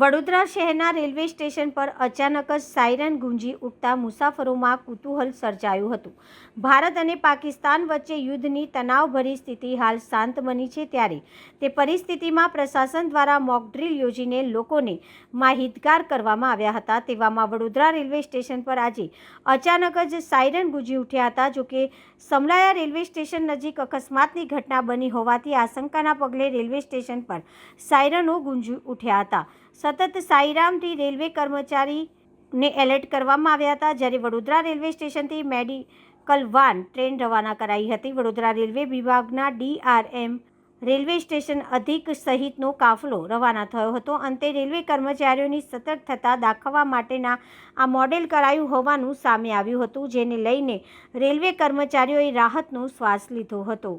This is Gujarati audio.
વડોદરા શહેરના રેલવે સ્ટેશન પર અચાનક જ સાયરન ગુંજી ઉઠતા મુસાફરોમાં કુતૂહલ સર્જાયું હતું. ભારત અને પાકિસ્તાન વચ્ચે યુદ્ધની તણાવભરી સ્થિતિ હાલ શાંત બની છે ત્યારે તે પરિસ્થિતિમાં પ્રશાસન દ્વારા મોકડ્રીલ યોજીને લોકોને માહિતગાર કરવામાં આવ્યા હતા. તેવામાં વડોદરા રેલવે સ્ટેશન પર આજે અચાનક જ સાયરન ગુંજી ઉઠ્યા હતા જોકે સમલાયા રેલવે સ્ટેશન નજીક અકસ્માતની ઘટના બની હોવાથી આશંકાના પગલે રેલવે સ્ટેશન પર સાયરનો ગુંજી ઉઠ્યા હતા. સતત સાઈરામથી રેલવે કર્મચારીને એલર્ટ કરવામાં આવ્યા હતા. જ્યારે વડોદરા રેલવે સ્ટેશનથી મેડિકલ વાન ટ્રેન રવાના કરાઈ હતી. વડોદરા રેલવે વિભાગના ડીઆરએમ રેલવે સ્ટેશન અધિક સહિતનો કાફલો રવાના થયો હતો. અંતે રેલવે કર્મચારીઓની સતર્ક થતા દાખવવા માટેના આ મોડેલ કરાયું હોવાનું સામે આવ્યું હતું, જેને લઈને રેલવે કર્મચારીઓએ રાહતનો શ્વાસ લીધો હતો.